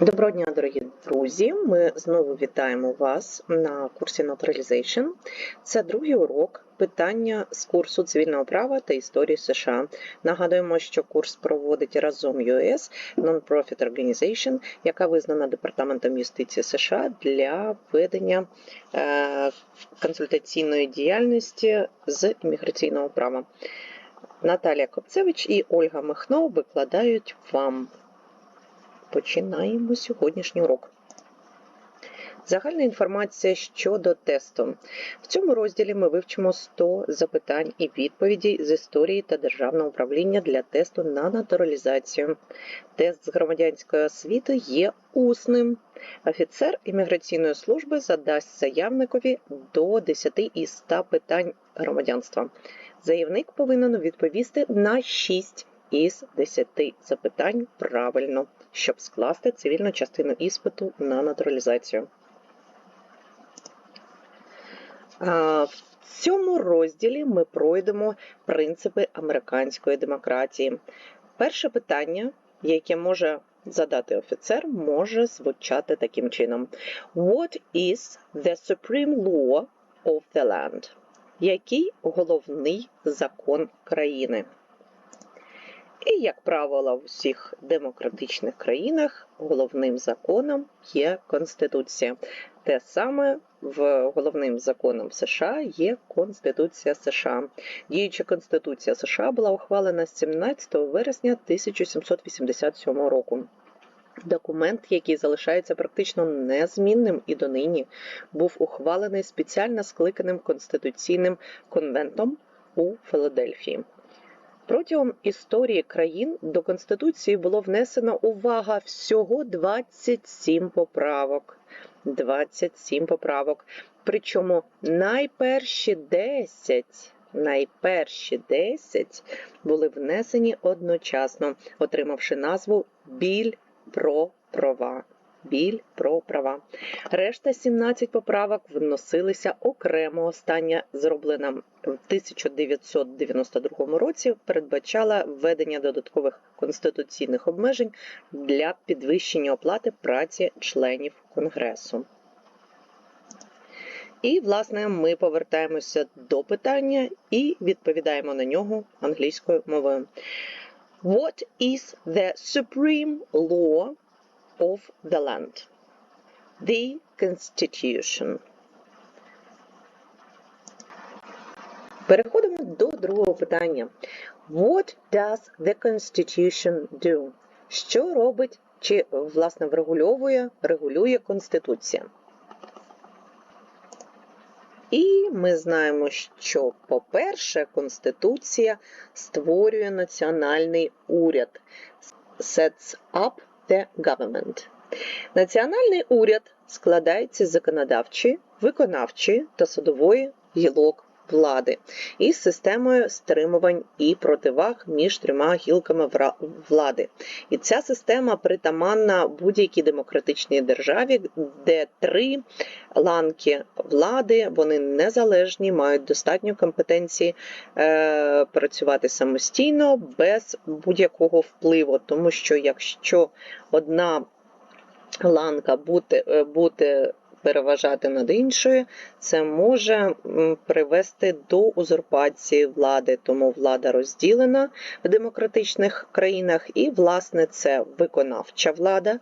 Доброго дня, дорогі друзі! Ми знову вітаємо вас на курсі Naturalization. Це другий урок питання з курсу цивільного права та історії США. Нагадуємо, що курс проводить разом US Non-Profit Organization, яка визнана Департаментом юстиції США для ведення е, консультаційної діяльності з імміграційного права. Наталія Копцевич і Ольга Михно викладають вам. Починаємо сьогоднішній урок. Загальна інформація щодо тесту. В цьому розділі ми вивчимо 100 запитань і відповідей з історії та державного управління для тесту на натуралізацію. Тест з громадянської освіти є усним. Офіцер імміграційної служби задасть заявникові до 10 із 100 питань громадянства. Заявник повинен відповісти на 6 із 10 запитань правильно, щоб скласти цивільну частину іспиту на натуралізацію. В цьому розділі ми пройдемо принципи американської демократії. Перше питання, яке може задати офіцер, може звучати таким чином: What is the supreme law of the land? Який головний закон країни? І, як правило, в усіх демократичних країнах головним законом є Конституція. Те саме в головним законом США є Конституція США. Діюча Конституція США була ухвалена 17 вересня 1787 року. Документ, який залишається практично незмінним і донині, був ухвалений спеціально скликаним конституційним конвентом у Філадельфії. Протягом історії країн до Конституції було внесено увага всього 27 поправок. 27 поправок. Причому найперші 10, найперші 10 були внесені одночасно, отримавши назву Біль про права біль про права. Решта 17 поправок вносилися окремо. Остання зроблена в 1992 році, передбачала введення додаткових конституційних обмежень для підвищення оплати праці членів Конгресу. І, власне, ми повертаємося до питання і відповідаємо на нього англійською мовою. What is the supreme law of the land. The Constitution. Переходимо до другого питання. What does the Constitution do? Що робить чи, власне, врегульовує, регулює Конституція? І ми знаємо, що, по-перше, Конституція створює національний уряд, sets up the government. Національний уряд складається з законодавчої, виконавчої та судової гілок влади із системою стримувань і противаг між трьома гілками влади. І ця система притаманна будь-якій демократичній державі, де три ланки влади, вони незалежні, мають достатньо компетенції е, працювати самостійно без будь-якого впливу, тому що якщо одна ланка бути, е, бути переважати над іншою, це може привести до узурпації влади, тому влада розділена в демократичних країнах, і, власне, це виконавча влада.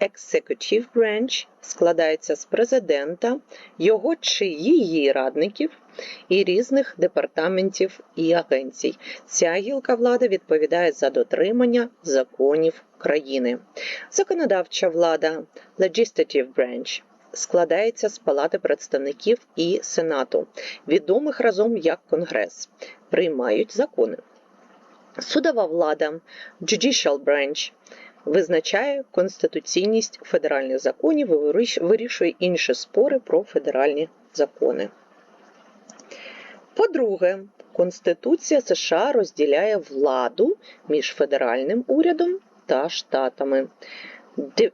Executive Branch складається з президента, його чи її радників і різних департаментів і агенцій. Ця гілка влади відповідає за дотримання законів країни. Законодавча влада Legislative Branch складається з Палати представників і Сенату, відомих разом як Конгрес, приймають закони. Судова влада Judicial Branch визначає конституційність федеральних законів і вирішує інші спори про федеральні закони. По-друге, Конституція США розділяє владу між федеральним урядом та штатами.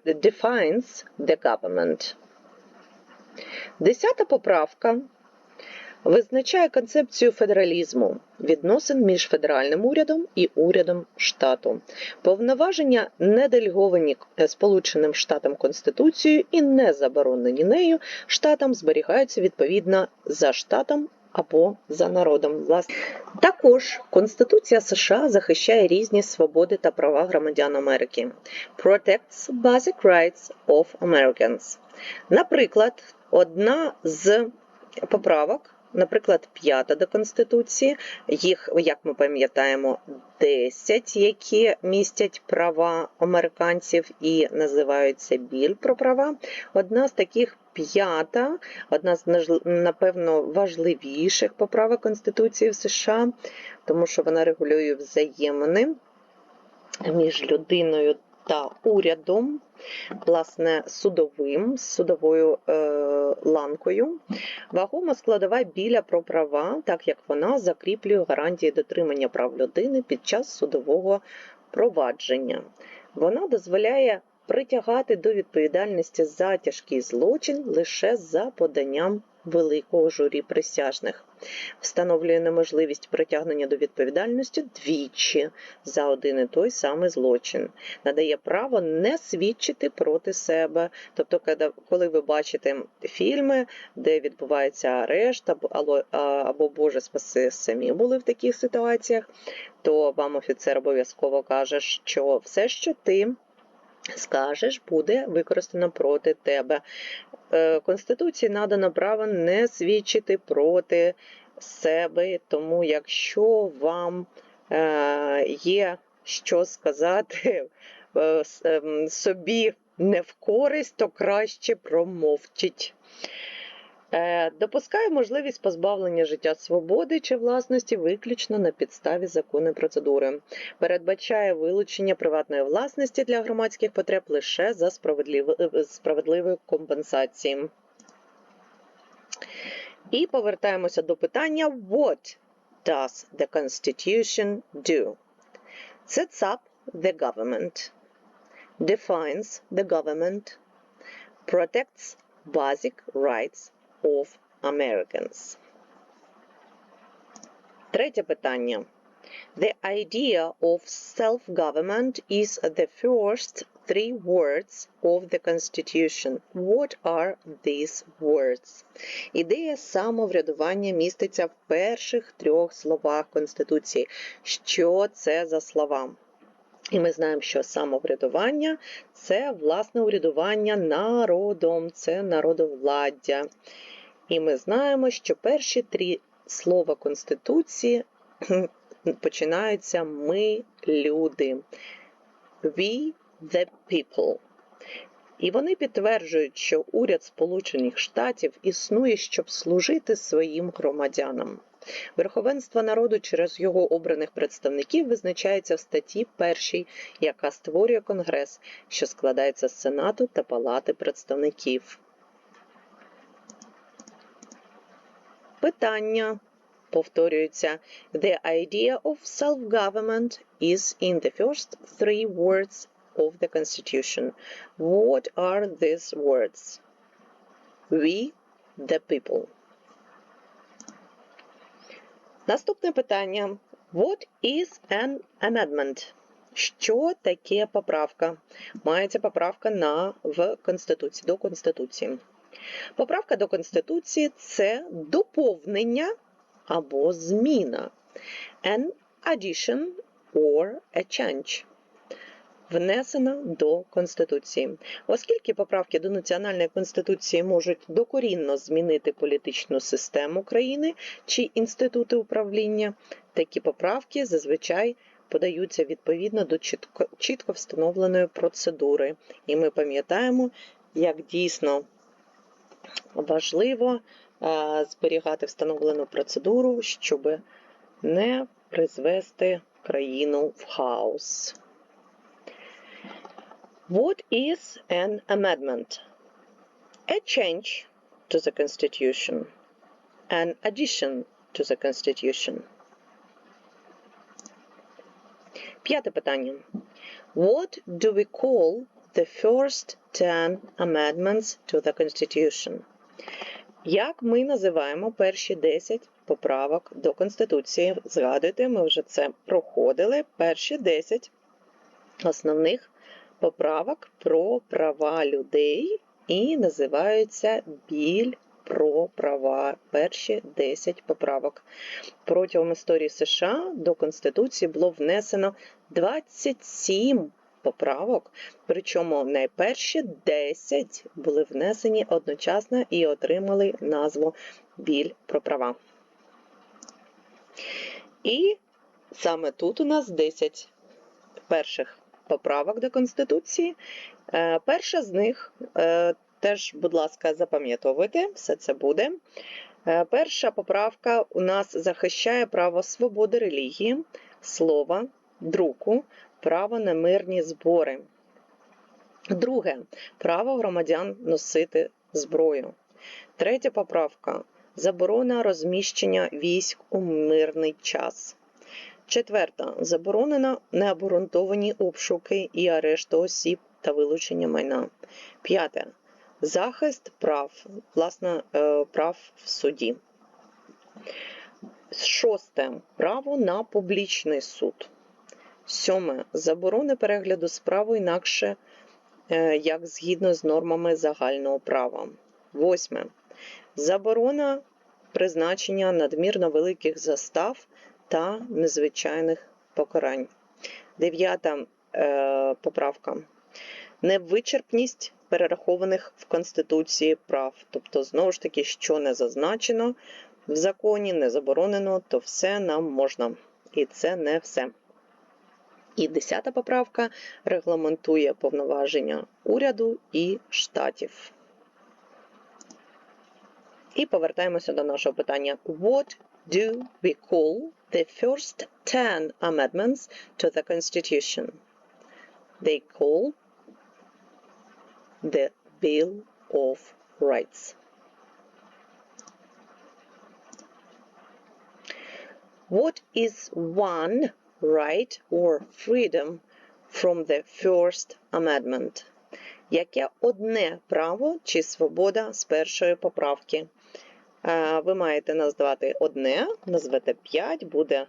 Defines the government. Десята поправка Визначає концепцію федералізму, відносин між федеральним урядом і урядом штату, повноваження не делеговані Сполученим Штатам Конституцією і не заборонені нею штатам зберігаються відповідно за штатом або за народом. Власне. Також Конституція США захищає різні свободи та права громадян Америки. Protects basic rights of Americans. Наприклад, одна з поправок наприклад, п'ята до Конституції, їх, як ми пам'ятаємо, 10, які містять права американців і називаються біль про права. Одна з таких п'ята, одна з напевно важливіших поправок Конституції в США, тому що вона регулює взаємини між людиною та урядом, власне, судовим, судовою е, ланкою. Вагома складова біля про права, так як вона закріплює гарантії дотримання прав людини під час судового провадження. Вона дозволяє притягати до відповідальності за тяжкий злочин лише за поданням великого журі присяжних, встановлює неможливість притягнення до відповідальності двічі за один і той самий злочин, надає право не свідчити проти себе. Тобто, коли ви бачите фільми, де відбувається арешт, або, або Боже спаси, самі були в таких ситуаціях, то вам офіцер обов'язково каже, що все, що ти. Скажеш, буде використано проти тебе. Е, Конституції надано право не свідчити проти себе, тому якщо вам е, є що сказати е, ем, собі не в користь, то краще промовчіть. Е, допускає можливість позбавлення життя свободи чи власності виключно на підставі законної процедури. Передбачає вилучення приватної власності для громадських потреб лише за е, справедливою компенсацією. І повертаємося до питання: What does the Constitution do? Sets up the government, defines the government, protects basic rights of Americans. Третє питання. The idea of self-government is the first three words of the Constitution. What are these words? Ідея самоврядування міститься в перших трьох словах Конституції. Що це за слова? І ми знаємо, що самоврядування це власне урядування народом, це народовладдя. І ми знаємо, що перші три слова Конституції починаються ми люди. We the people. І вони підтверджують, що уряд Сполучених Штатів існує, щоб служити своїм громадянам. Верховенство народу через його обраних представників визначається в статті 1, яка створює Конгрес, що складається з Сенату та Палати представників. Питання повторюється. The idea of self-government is in the first three words of the Constitution. What are these words? We, the people. Наступне питання. What is an amendment? Що таке поправка? Мається поправка на в Конституції до Конституції. Поправка до Конституції це доповнення або зміна. An addition or a change. Внесена до Конституції. Оскільки поправки до Національної Конституції можуть докорінно змінити політичну систему країни чи інститути управління, такі поправки зазвичай подаються відповідно до чітко, чітко встановленої процедури. І ми пам'ятаємо, як дійсно важливо зберігати встановлену процедуру, щоб не призвести країну в хаос. What is an amendment? A change to the Constitution, an addition to the Constitution. П'яте питання. What do we call the first ten amendments to the Constitution? Як ми називаємо перші 10 поправок до Конституції? Згадуйте, ми вже це проходили. Перші 10 основних поправок про права людей і називаються біль про права. Перші 10 поправок. Протягом історії США до Конституції було внесено 27 поправок, причому найперші 10 були внесені одночасно і отримали назву Біль про права. І саме тут у нас 10 перших поправок до Конституції. Е, Перша з них е, теж, будь ласка, запам'ятовуйте, все це буде. Е, Перша поправка у нас захищає право свободи релігії, слова, друку, право на мирні збори. Друге право громадян носити зброю. Третя поправка заборона розміщення військ у мирний час. Четверта заборонено необґрунтовані обшуки і арешти осіб та вилучення майна. П'яте захист прав, власне, е, прав в суді. Шосте право на публічний суд. Сьоме заборони перегляду справи інакше, е, як згідно з нормами загального права. Восьме заборона призначення надмірно великих застав та незвичайних покарань. Дев'ята е, поправка. Невичерпність перерахованих в Конституції прав. Тобто, знову ж таки, що не зазначено в законі, не заборонено, то все нам можна. І це не все. І десята поправка регламентує повноваження уряду і штатів. І повертаємося до нашого питання. What do we call the first 10 amendments to the Constitution? They call the Bill of Rights. What is one right or freedom from the First Amendment? Яке одне право чи свобода з першої поправки? Ви маєте назвати одне, назвете 5, буде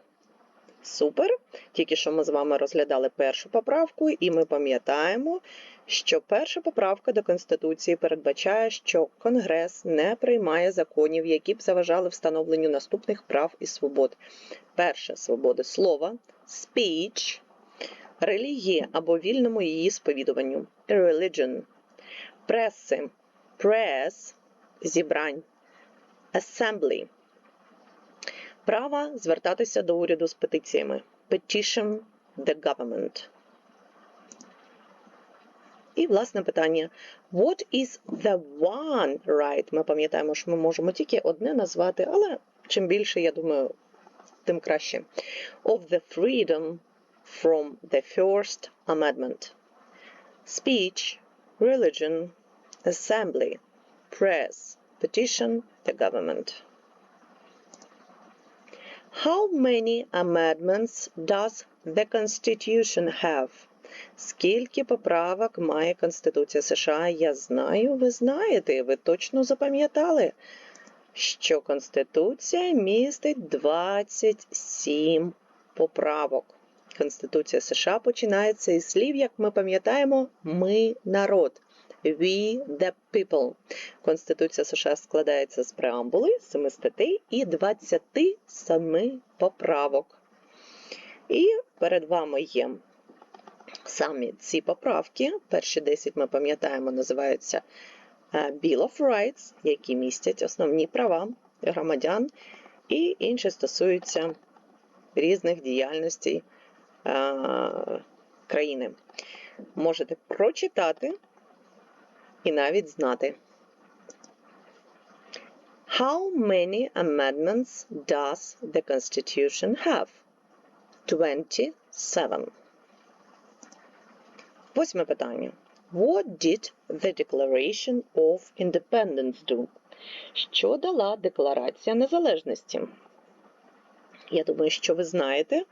супер. Тільки що ми з вами розглядали першу поправку, і ми пам'ятаємо, що перша поправка до Конституції передбачає, що Конгрес не приймає законів, які б заважали встановленню наступних прав і свобод. Перше свободи слова, speech, релігії або вільному її сповідуванню, religion, преси, press, зібрань, assembly, права звертатися до уряду з петиціями, petition the government. І власне питання: What is the one right? Ми пам'ятаємо, що ми можемо тільки одне назвати, але чим більше, я думаю, тим краще. Of the freedom from the First Amendment. Speech, religion, assembly, press, petition the government. How many amendments does the Constitution have? Скільки поправок має Конституція США? Я знаю, ви знаєте, ви точно запам'ятали, що Конституція містить 27 поправок. Конституція США починається із слів, як ми пам'ятаємо, ми народ. We the people. Конституція США складається з преамбули, 7 статей і 27 поправок. І перед вами є самі ці поправки. Перші 10 ми пам'ятаємо, називаються е, Bill of Rights, які містять основні права громадян, і інші стосуються різних діяльностей е, країни. Можете прочитати і навіть знати. How many amendments does the Constitution have? 27. Восьме питання. What did the Declaration of Independence do? Що дала Декларація Незалежності? Я думаю, що ви знаєте, е,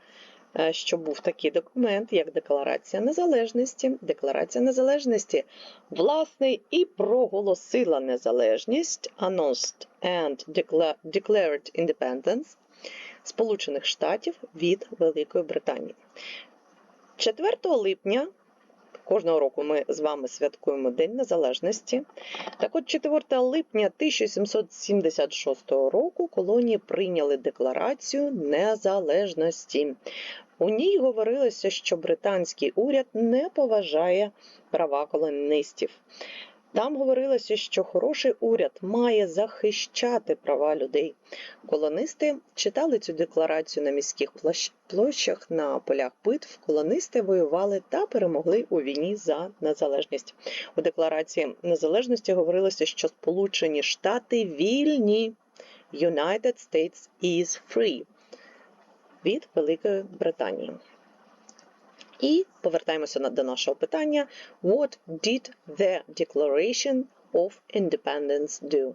що був такий документ, як Декларація Незалежності. Декларація Незалежності, власне, і проголосила незалежність announced and decla- declared independence Сполучених Штатів від Великої Британії. 4 липня кожного року ми з вами святкуємо День Незалежності. Так от 4 липня 1776 року колонії прийняли Декларацію Незалежності. У ній говорилося, що британський уряд не поважає права колоністів. Там говорилося, що хороший уряд має захищати права людей. Колонисти читали цю декларацію на міських площах, на полях битв. Колонисти воювали та перемогли у війні за незалежність. У декларації незалежності говорилося, що Сполучені Штати вільні. United States is free від Великої Британії. І повертаємося на- до нашого питання. What did the Declaration of Independence do?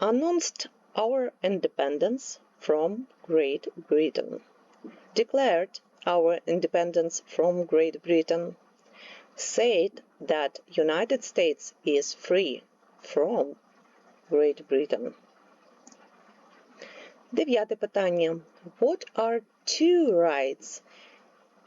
Announced our independence from Great Britain. Declared our independence from Great Britain. Said that United States is free from Great Britain. Дев'яте питання. What are two rights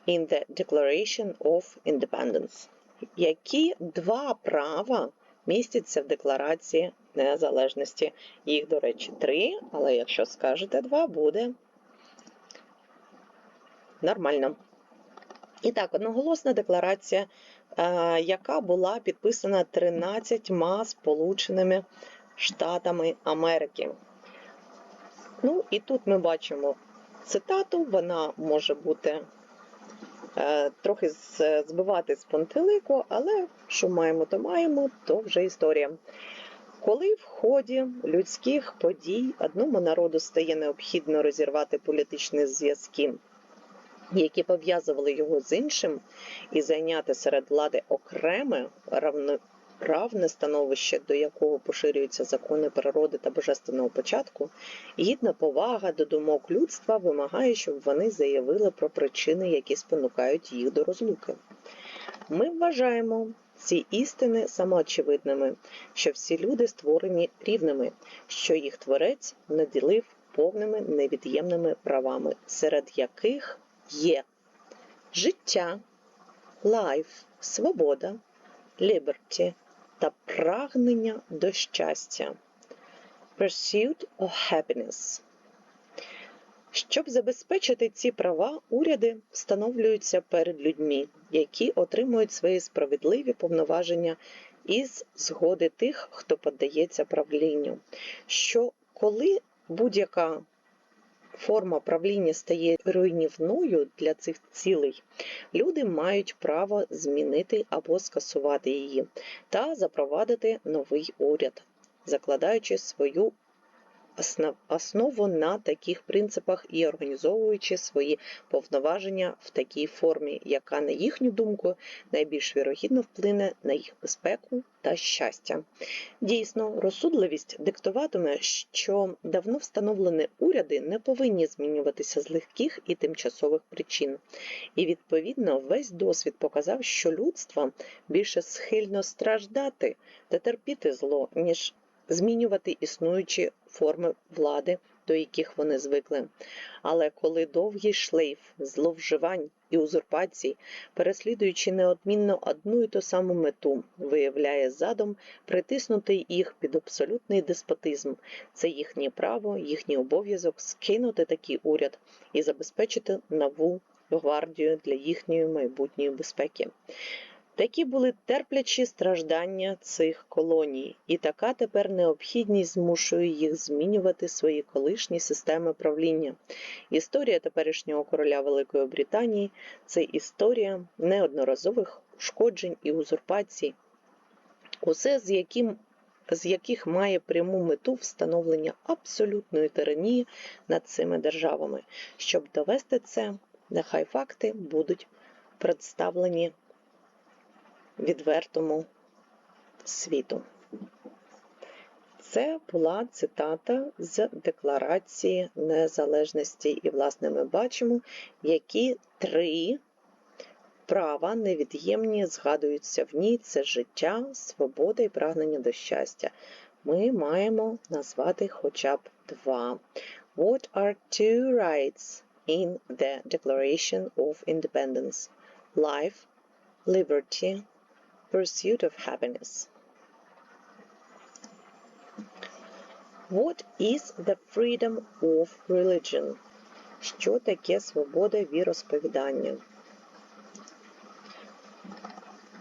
in the Declaration of Independence. Які два права містяться в Декларації Незалежності? Їх, до речі, три, але якщо скажете два, буде нормально. І так, одноголосна декларація, е, яка була підписана 13 Сполученими Штатами Америки. Ну, і тут ми бачимо цитату, вона може бути е, трохи збивати з пантелику, але що маємо, то маємо, то вже історія. Коли в ході людських подій одному народу стає необхідно розірвати політичні зв'язки, які пов'язували його з іншим, і зайняти серед влади окреме равне становище, до якого поширюються закони природи та божественного початку, гідна повага до думок людства вимагає, щоб вони заявили про причини, які спонукають їх до розлуки. Ми вважаємо ці істини самоочевидними, що всі люди створені рівними, що їх творець наділив повними невід'ємними правами, серед яких є життя, лайф, свобода, liberty та прагнення до щастя. Pursuit of happiness. Щоб забезпечити ці права, уряди встановлюються перед людьми, які отримують свої справедливі повноваження із згоди тих, хто піддається правлінню. Що коли будь-яка форма правління стає руйнівною для цих цілей, люди мають право змінити або скасувати її та запровадити новий уряд, закладаючи свою основу на таких принципах і організовуючи свої повноваження в такій формі, яка, на їхню думку, найбільш вірогідно вплине на їх безпеку та щастя. Дійсно, розсудливість диктуватиме, що давно встановлені уряди не повинні змінюватися з легких і тимчасових причин. І відповідно весь досвід показав, що людство більше схильно страждати та терпіти зло, ніж змінювати існуючі форми влади, до яких вони звикли. Але коли довгий шлейф зловживань і узурпацій, переслідуючи неодмінно одну і ту саму мету, виявляє задум притиснути їх під абсолютний деспотизм, це їхнє право, їхній обов'язок скинути такий уряд і забезпечити нову гвардію для їхньої майбутньої безпеки. Такі були терплячі страждання цих колоній, і така тепер необхідність змушує їх змінювати свої колишні системи правління. Історія теперішнього короля Великої Британії це історія неодноразових ушкоджень і узурпацій, усе з яким з яких має пряму мету встановлення абсолютної тиранії над цими державами. Щоб довести це, нехай факти будуть представлені відвертому світу. Це була цитата з Декларації Незалежності. І, власне, ми бачимо, які три права невід'ємні згадуються в ній: це життя, свобода і прагнення до щастя. Ми маємо назвати хоча б два. What are two rights in the Declaration of Independence? Life, liberty, pursuit of happiness. What is the freedom of religion? Що таке свобода віросповідання?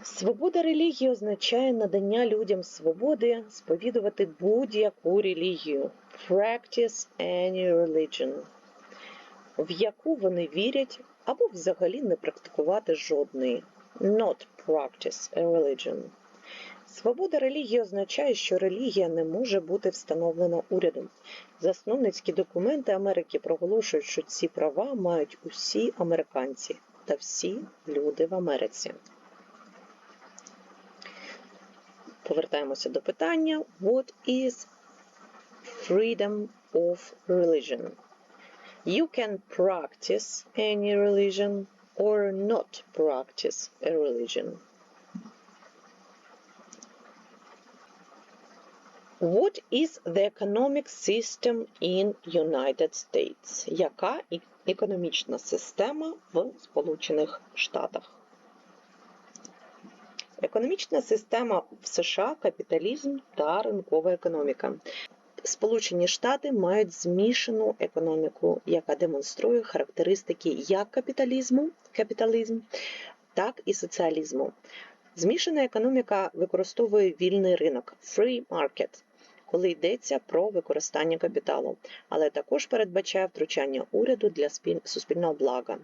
Свобода релігії означає надання людям свободи сповідувати будь-яку релігію. Practice any religion, в яку вони вірять, або взагалі не практикувати жодної. Not practice a religion. Свобода релігії означає, що релігія не може бути встановлена урядом. Засновницькі документи Америки проголошують, що ці права мають усі американці та всі люди в Америці. Повертаємося до питання: What is freedom of religion? You can practice any religion or not practice a religion. What is the economic system in United States? Яка економічна система в Сполучених Штатах? Економічна система в США капіталізм та ринкова економіка. Сполучені Штати мають змішану економіку, яка демонструє характеристики як капіталізму, капіталізм, так і соціалізму. Змішана економіка використовує вільний ринок free market, коли йдеться про використання капіталу, але також передбачає втручання уряду для суспільного блага.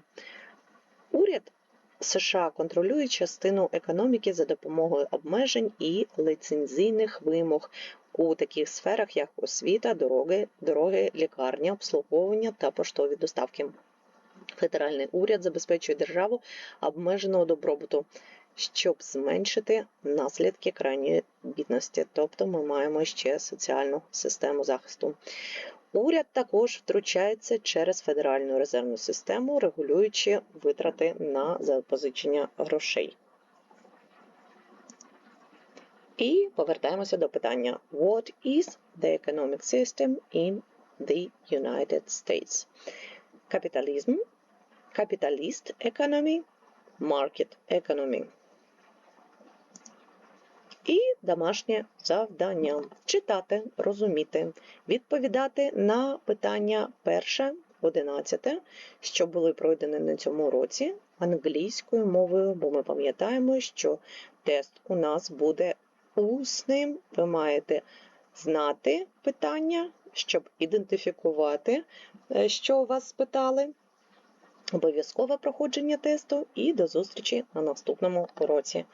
Уряд США контролює частину економіки за допомогою обмежень і лицензійних вимог у таких сферах, як освіта, дороги, дороги, лікарня, обслуговування та поштові доставки. Федеральний уряд забезпечує державу обмеженого добробуту, щоб зменшити наслідки крайньої бідності. Тобто ми маємо ще соціальну систему захисту. Уряд також втручається через Федеральну резервну систему, регулюючи витрати на запозичення грошей. І повертаємося до питання: What is the economic system in the United States? Капіталізм, капіталіст economy, market economy. І домашнє завдання читати, розуміти, відповідати на питання перше, одинадцяте, що були пройдені на цьому році англійською мовою, бо ми пам'ятаємо, що тест у нас буде усним. Ви маєте знати питання, щоб ідентифікувати, е, що вас спитали. Обов'язкове проходження тесту і до зустрічі на наступному уроці.